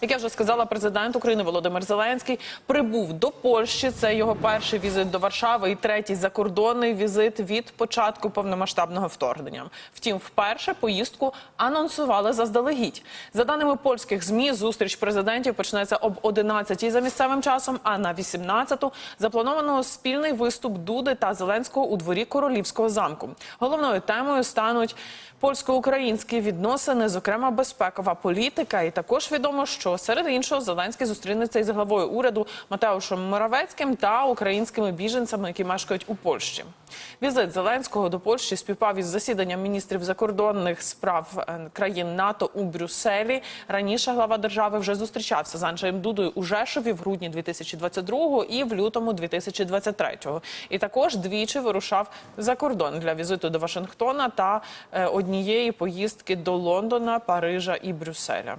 Як я вже сказала, президент України Володимир Зеленський прибув до Польщі. Це його перший візит до Варшави і третій закордонний візит від початку повномасштабного вторгнення. Втім, вперше поїздку анонсували заздалегідь. За даними польських змі, зустріч президентів почнеться об 11 за місцевим часом. А на 18-ту заплановано спільний виступ Дуди та Зеленського у дворі королівського замку. Головною темою стануть польсько-українські відносини, зокрема безпекова політика. І також відомо, що серед іншого Зеленський зустрінеться із главою уряду Матеушем Моравецьким та українськими біженцями, які мешкають у Польщі. Візит Зеленського до Польщі співпав із засіданням міністрів закордонних справ е, країн НАТО у Брюсселі. Раніше глава держави вже зустрічався з Анджеєм Дудою у Жешові в грудні 2022 і в лютому 2023. І також двічі вирушав за кордон для візиту до Вашингтона та е, однієї поїздки до Лондона, Парижа і Брюсселя.